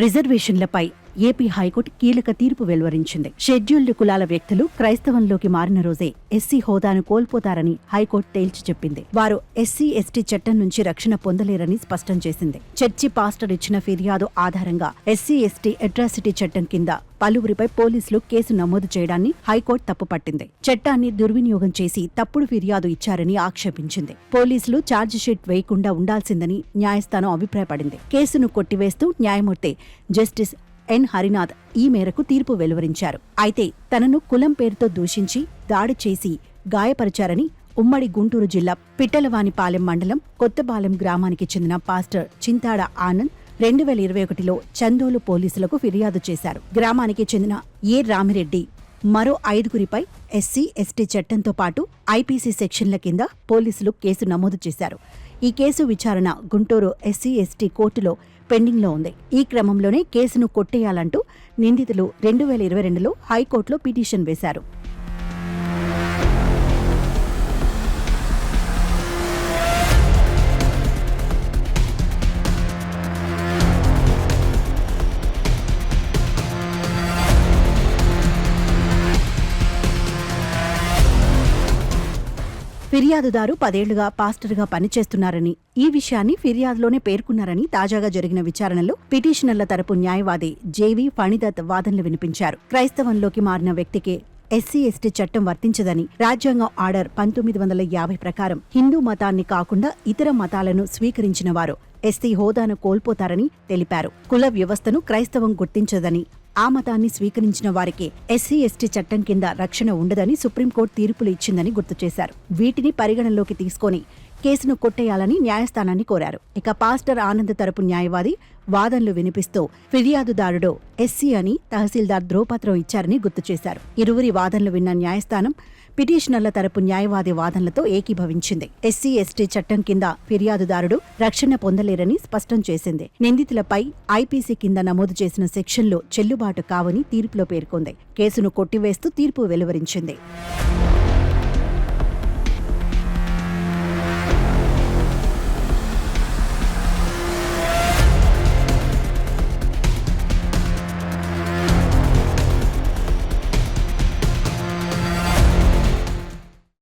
రిజర్వేషన్లపై AP high court కీలక తీర్పు వెలువరించింది. షెడ్యూల్డ్ కులాల వ్యక్తులు క్రైస్తవంలోకి మారిన రోజే ఎస్సీ హోదాను కోల్పోతారని హైకోర్టు తేల్చి చెప్పింది. వారు ఎస్సీ ఎస్టీ చట్టం నుంచి రక్షణ పొందలేరని స్పష్టం చేసింది. చర్చి పాస్టర్ ఇచ్చిన ఫిర్యాదు ఆధారంగా ఎస్సీ ఎస్టీ అట్రాసిటీ చట్టం కింద పలువురిపై పోలీసులు కేసు నమోదు చేయడాన్ని హైకోర్టు తప్పుపట్టింది. చట్టాన్ని దుర్వినియోగం చేసి తప్పుడు ఫిర్యాదు ఇచ్చారని ఆక్షేపించింది. పోలీసులు ఛార్జిషీట్ వేయకుండా ఉండాల్సిందని న్యాయస్థానం అభిప్రాయపడింది. కేసును కొట్టివేస్తూ న్యాయమూర్తి జస్టిస్ ఎన్. హరినాథ్ ఈ మేరకు తీర్పు వెలువరించారు. అయితే తనను కులం పేరుతో దూషించి దాడి చేసి గాయపరిచారని ఉమ్మడి గుంటూరు జిల్లా పిట్టలవానిపాలెం మండలం కొత్తపాలెం గ్రామానికి చెందిన పాస్టర్ చింతాడ ఆనంద్ రెండు వేల ఇరవై ఒకటిలో చందోలు పోలీసులకు ఫిర్యాదు చేశారు. గ్రామానికి చెందిన ఏ. రామిరెడ్డి మరో ఐదుగురిపై ఎస్సీ ఎస్టీ చట్టంతో పాటు ఐపీసీ సెక్షన్ల కింద పోలీసులు కేసు నమోదు చేశారు. ఈ కేసు విచారణ గుంటూరు ఎస్సీ ఎస్టీ కోర్టులో పెండింగ్లో ఉంది. ఈ క్రమంలోనే కేసును కొట్టేయాలంటూ నిందితులు రెండు వేల ఇరవై రెండులో హైకోర్టులో పిటిషన్ వేశారు. ఫిర్యాదుదారు పదేళ్ళుగా పాస్టర్గా పనిచేస్తున్నారని ఈ విషయాన్ని ఫిర్యాదులోనే పేర్కొన్నారని తాజాగా జరిగిన విచారణలో పిటిషనర్ల తరపు న్యాయవాది జేవి ఫణిదత్ వాదనలు వినిపించారు. క్రైస్తవంలోకి మారిన వ్యక్తికే ఎస్సీ ఎస్టీ చట్టం వర్తించదని రాజ్యాంగం ఆర్డర్ పంతొమ్మిది వందల యాభై ప్రకారం హిందూ మతాన్ని కాకుండా ఇతర మతాలను స్వీకరించిన వారు ఎస్సీ హోదాను కోల్పోతారని తెలిపారు. కుల వ్యవస్థను క్రైస్తవం గుర్తించదని ఆ మతాన్ని స్వీకరించిన వారికి ఎస్సీ ఎస్టీ చట్టం కింద రక్షణ ఉండదని సుప్రీంకోర్టు తీర్పులు ఇచ్చిందని గుర్తు చేశారు. వీటిని పరిగణనలోకి తీసుకొని కేసును కొట్టేయాలని న్యాయస్థానాన్ని కోరారు. ఇక పాస్టర్ ఆనంద్ తరపు న్యాయవాది వాదనలు వినిపిస్తూ ఫిర్యాదుదారుడు ఎస్సీ అని తహసీల్దార్ ధ్రువపత్రం ఇచ్చారని గుర్తు చేశారు. ఇరువురి వాదనలు విన్న న్యాయస్థానం పిటిషనర్ల తరపు న్యాయవాది వాదనలతో ఏకీభవించింది. ఎస్సీ ఎస్టీ చట్టం కింద ఫిర్యాదుదారుడు రక్షణ పొందలేరని స్పష్టం చేసింది. నిందితులపై ఐపీసీ కింద నమోదు చేసిన సెక్షన్లు చెల్లుబాటు కావని తీర్పులో పేర్కొంది. కేసును కొట్టివేస్తూ తీర్పు వెలువరించింది.